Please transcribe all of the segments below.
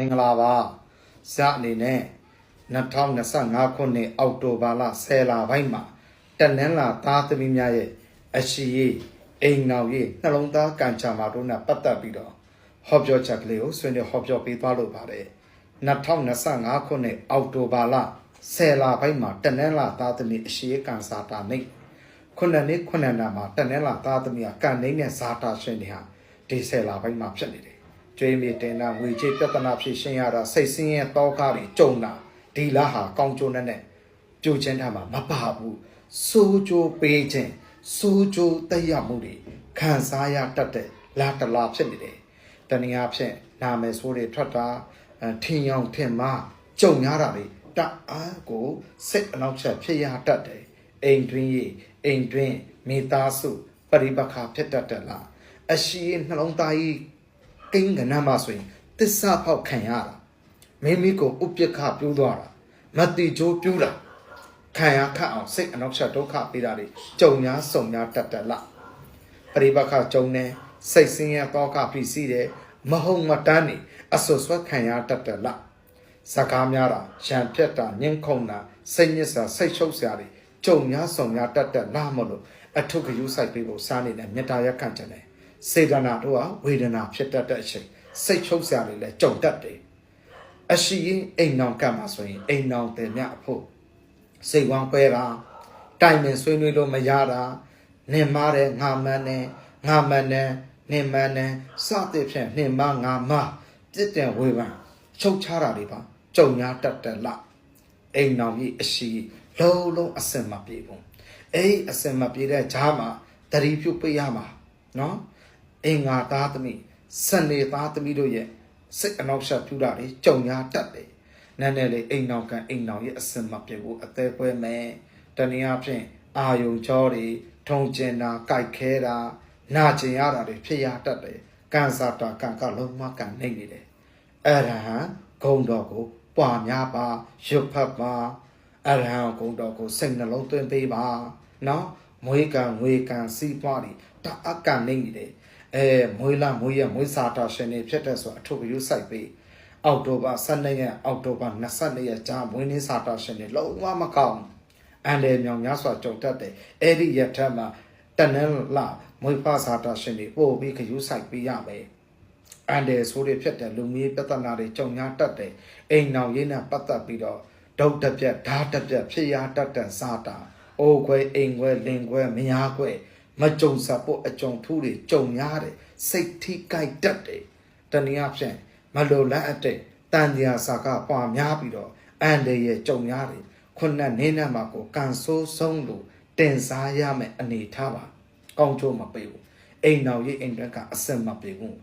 မင်္ဂလာပါဇာအနေနဲ့2025ခုနှစ်အောက်တိုဘာလ10လပိုင်းမှာတနင်္လာသားသမီးများရဲ့အရှိရေးအိမ်နောက်ရေးနှလုံးသားကံချမာတို့နဲ့ပတ်သက်ပြီးတော့ဟောပြောချက်ကလေးကိုဆွေးနွေးဟောပြောပေးသွားလို့ပါတယ်2025ခုနှစ်အောက်တိုဘာလ10လပိုင်းမှာတနင်္လာသားသမီးအရှိရေးကံစာတာနေခုနှစ်နှစ်ခုနှစ်နာမှာတနင်္လာသားသမီးကကံနေနဲ့ဇာတာရှင်တွေဟာဒီ10လပိုင်းမှာဖြစ်နေတယ် ကျွေးမြေတင်တာငွေချေပြဿနာဖြစ်ရှင်းရတာစိတ်ဆင်းရဲတောကားတွေကြုံတာဒီလားဟာကောင်းကျိုးနဲ့နဲ့ကြိုးချင်းထားမှာမပါဘူးစိုးကြိုးပေးခြင်းစိုးကြိုးတက်ရမှုတွေခံစားရတတ်တဲ့လာတလာဖြစ်နေတယ်တနည်းအားဖြင့်နာမည်ဆိုးတွေထွက်တာအဲထင်ရောင်ထင်မှားကြုံရတာတွေတအားကိုစိတ်အနောက်ချက်ဖြစ်ရတတ်တယ်အိမ်တွင်းရေးအိမ်တွင်းမိသားစုပရိပခါဖြစ်တတ်တယ်လားအရှိနှလုံးသားကြီး ကိန်းကဏ္ဍမှာဆိုရင်တစ္ဆာဖောက်ခံရတာမိမိကိုဥပ္ပခပြူးသွားတာမတိကျိုးပြူးတာခံရခတ်အောင်စိတ်အနောက်ချက်ဒုက္ခပေးတာတွေကြုံများစုံများတတ်တတ်လားပရိပခကြုံနေစိတ်ဆင်းရဲတော့ကဖြစ်စီတယ်မဟုတ်မတန်းနေအဆွဆွဲခံရတတ်တတ်လားစကားများတာရံပြက်တာညှင်းခုန်တာစိတ်ညစ်စာစိတ်ချုပ်စရာတွေကြုံများစုံများတတ်တတ်လားမလို့အထုကယူဆိုင်ပေးဖို့စားနေတဲ့မေတ္တာရက်ခံတယ် စေတနာတို့ဟာဝေဒနာဖြစ်တတ်တဲ့အချိန်စိတ်ချုပ်စရာတွေလည်းကြုံတတ်တယ်အရှိရင်အိမ်နောင်ကပ်မှာဆိုရင်အိမ်နောင်တယ်မြအဖို့စိတ်ဝမ်းခွဲတာတိုင်ပင်ဆွေးနွေးလို့မရတာနင်မားတယ်ငါမန်းတယ်ငါမန်းတယ်နင်မန်းတယ်စသဖြင့်နင်မငါမပြစ်တင်ဝေဖန်ချုပ်ချတာတွေပါကြုံများတတ်တယ်လားအိမ်နောင်ကြီးအရှိလုံးလုံးအစင်မပြေဘူးအဲ့ဒီအစင်မပြေတဲ့ဈာမှာတတိပြုတ်ပြရမှာနော် အင်္ဂါသားသမီးစနေသားသမီးတို့ရဲ့စိတ်အနောက်ရှက်ပြူတာတွေကြုံရတတ်တယ်။နည်းနည်းလေးအိမ်နောင်ကန်အိမ်နောင်ရဲ့အစင်မပြေဘူးအသေးပွဲမယ်။တနည်းအားဖြင့်အာယုံကြောတွေထုံကျင်တာကြိုက်ခဲတာနာကျင်ရတာတွေဖြစ်ရတတ်တယ်။ကန်စာတာကန်ကလုံးမကန်နေနေတယ်။အရဟံဂုံတော်ကိုပွာများပါရွတ်ဖတ်ပါအရဟံဂုံတော်ကိုစိတ်နှလုံးသွင်းပေးပါနော်မွေးကံငွေကံစီးပွားတွေတအကန့်နေနေတယ် အဲမွေးလာမွေးရမွေးစာတာရှင်နေဖြစ်တဲ့ဆိုအထုပ်ကယူဆိုင်ပေးအောက်တိုဘာ12ရက်အောက်တိုဘာ22ရက်ကြာမွေးနေ့စာတာရှင်နေလုံးဝမကောင်းအန်တယ်မြောင်များစွာကြုံတတ်တယ်အဲ့ဒီရက်ထက်မှာတနင်္လာမွေးဖစာတာရှင်နေပို့ပြီးကယူဆိုင်ပေးရမယ်အန်တယ်ဆိုတွေဖြစ်တဲ့လူမျိုးပြဿနာတွေကြုံများတတ်တယ်အိမ်နောက်ရင်းနဲ့ပတ်သက်ပြီးတော့ဒုတ်တစ်ပြက်ဓာတ်တစ်ပြက်ဖြစ်ရတတ်တဲ့စာတာအိုးခွဲအိမ်ခွဲလင်ခွဲမယားခွဲ မကြုံစဖို့အကြုံထူးတွေကြုံများတယ်စိတ်ထိကြိုက်တတ်တယ်တနည်းအားဖြင့်မလိုလားအပ်တဲ့တန်ကြာစာကပွာများပြီးတော့အန်တရဲ့ကြုံများတယ်ခုနကနင်းနဲ့မှာကိုကန်ဆိုးဆုံးလို့တင်စားရမယ်အနေထားပါကောင်းချိုးမပေးဘူးအိမ်တော်ရေးအိမ်တွက်ကအစင်မပေးဘူး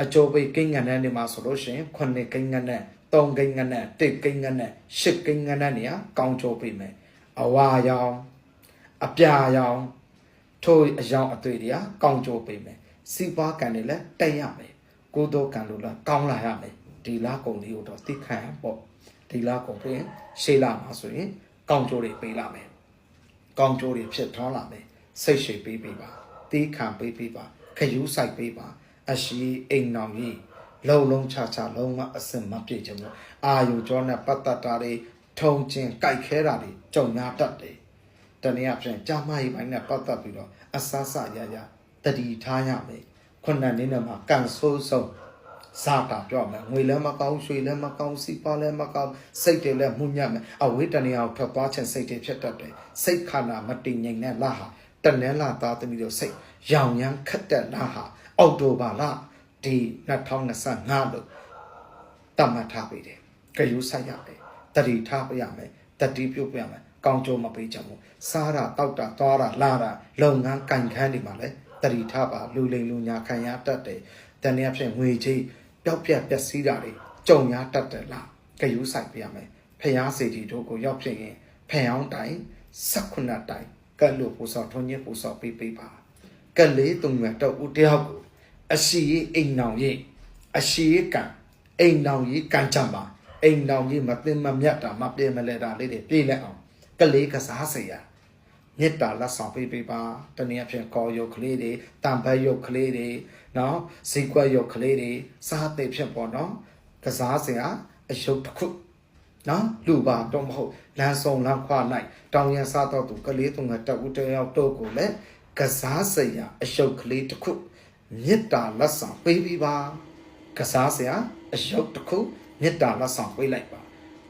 အချိုးပိတ်ကိန်းငန်းတဲ့နေမှာဆိုလို့ရှိရင်ခုနှစ်ကိန်းငန်းတဲ့သုံးကိန်းငန်းတဲ့တစ်ကိန်းငန်းတဲ့ရှစ်ကိန်းငန်းတဲ့နေရာကောင်းချိုးပေးမယ်အဝါရောင်အပြာရောင် ထိုအယောင်အသွေးတွေကကောင်းကြိုးပေးမယ်စီးပွားကံတွေလည်းတက်ရမယ်ကိုယ်တော်ကံလို့လည်းကောင်းလာရမယ်ဒီလားကုံလေးကိုတော့သိခံရပေါ့ဒီလားကုံပြင်ရှေးလာမှာဆိုရင်ကောင်းကြိုးတွေပေးလာမယ်ကောင်းကြိုးတွေဖြစ်ထွန်းလာမယ်စိတ်ရှိပေးပေးပါသိခံပေးပေးပါခယူးဆိုင်ပေးပါအရှိအိမ်နောင်ကြီးလုံလုံးချချလုံးဝအစင်မပြေချင်ဘူးအာယုကြောနဲ့ပတ်သက်တာတွေထုံချင်းကြိုက်ခဲတာတွေကြုံများတတ်တယ် တနည်းအားဖြင့်ကြာမကြီးပိုင်းနဲ့ပတ်သက်ပြီးတော့အဆဆရရတတိထားရမယ်ခုနနေ့နဲ့မှာကန်ဆိုးဆုံးစားတာပြောမယ်ငွေလည်းမကောင်းရွှေလည်းမကောင်းစီပါလည်းမကောင်းစိတ်တွေလည်းမှုညံ့မယ်အဝိတ္တနေအောင်ထွက်သွားခြင်းစိတ်တွေဖြစ်တတ်တယ်စိတ်ခန္ဓာမတည်ငြိမ်တဲ့လားဟာတနည်းလာသားသမီးတို့စိတ်ရောင်ရမ်းခတ်တဲ့လားဟာအောက်တိုဘာလဒီ2025လို့တတ်မှတ်ထားပေးတယ်ကြယူဆိုင်ရမယ်တတိထားပေးရမယ်တတိပြုတ်ပေးရမယ် ကောင်းကျိုးမပေးချင်ဘူးစားတာတောက်တာသွားတာလာတာလုပ်ငန်းကင်ခန်းတွေမှာလည်းတတိထားပါလူလိမ်လူညာခံရတတ်တယ်တနည်းအားဖြင့်ငွေကြီးပျောက်ပြက်ပျက်စီးတာတွေကြုံရတတ်တယ်လားကြယူဆိုင်ပေးရမယ်ဖျားစီတီတို့ကိုရောက်ဖြစ်ရင်ဖျောင်းတိုင်16တိုင်ကတ်လို့ပူစော်ထုံးညစ်ပူစော်ပေးပေးပါကတ်လေးတုံမြတ်တော့ဦးတယောက်ကိုအရှိရေးအိမ်နောင်ရေးအရှိရေးကံအိမ်နောင်ရေးကံကြမ်းပါအိမ်နောင်ရေးမသိမမြတ်တာမပြေမလဲတာလေးတွေပြေးလက်အောင် ကလေးကစားစရာမေတ္တာလက်ဆောင်ပေးပေးပါတနည်းအားဖြင့်ကောရုပ်ကလေးတွေတံပတ်ရုပ်ကလေးတွေနော်ဇီကွက်ရုပ်ကလေးတွေစားသိဖြစ်ပေါ့နော်ကစားစရာအယုတ်တစ်ခုနော်လူပါတော့မဟုတ်လမ်းဆောင်လမ်းခွာလိုက်တောင်ရန်စားတော့သူကလေးသူငါတက်ဦးတယောက်တော့ကိုလည်းကစားစရာအယုတ်ကလေးတစ်ခုမေတ္တာလက်ဆောင်ပေးပြီးပါကစားစရာအယုတ်တစ်ခုမေတ္တာလက်ဆောင်ပေးလိုက်ပါ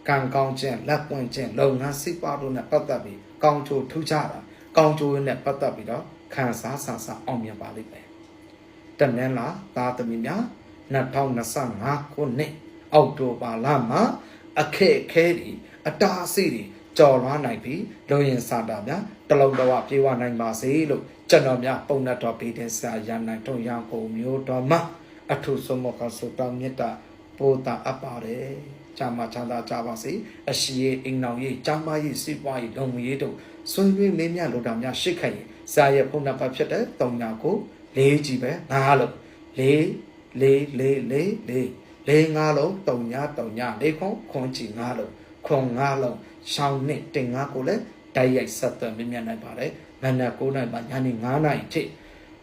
ကံကောင်းခြင်းလက်ပွင့်ခြင်းလုပ်ငန်းစိပါတို့နဲ့ပတ်သက်ပြီးကောင်းချိုထူးခြားတာကောင်းချိုနဲ့ပတ်သက်ပြီးတော့ခံစားဆန်ဆန်အောင်မြင်ပါလိမ့်မယ်တနင်္လာသားသမီးများ2025ခုနှစ်အောက်တိုဘာလမှာအခက်အခဲတွေအတားအဆီးတွေကြော်လွှားနိုင်ပြီးလူရင်စာတာများတလုံးတော်ပြေဝနိုင်ပါစေလို့ကျွန်တော်များပုံနဲ့တော်ပေးတဲ့ဆရာရနိုင်ထုံရန်ကုန်မျိုးတော်မှာအထုဆုံးမကဆုတောင်းမြတ်တာပို့တာအပ်ပါတယ် ကြာမချမ်းသာကြပါစေအရှိရေးအိမ်အောင်ရေးကျမ်းမာရေးစိပွားရေးလုံငရေးတို့ဆွေးနွေးမင်းများလိုတာများရှိခိုင်ရင်စာရဲ့ဖုန်းနံပါတ်ဖြစ်တဲ့3ညကိုလေးကြည့်ပဲငါလို့လေးလေးလေးလေးလေးလေးငါလုံးတုံညာတုံညာလေးခွန်ခွန်ကြည့်ငါလုံးခွန်ငါလုံးရှောင်းနဲ့တင်ငါကိုလည်းတိုက်ရိုက်ဆက်သွယ်မြင်မြန်နိုင်ပါတယ်မနက်9:00နာရီမှညနေ9:00နာရီထိ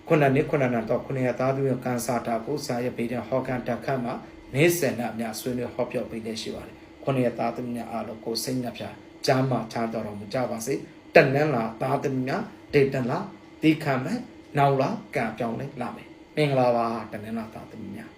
ခုနှစ်နှစ်ခုနှစ်နှစ်တော့ခုနှစ်ရသားသူရဲ့ကန်စာတာကိုစာရဲ့ပေးတဲ့ဟောကန်တက်ခတ်မှာ နေ့စဉ်နဲ့အများဆွေးနွေးဟောပြောပေးနေရှိပါတယ်ခုနှစ်ရသားသူများအားလုံးကိုစိတ်နှပြကြားမှချားတော်တော်မူကြပါစေတန်နန်းလာသားသူများဒေတန်လာဒီခံမဲ့နောက်လာကံပြောင်းလဲလာမယ်မင်္ဂလာပါတနင်္လာသားသမီးများ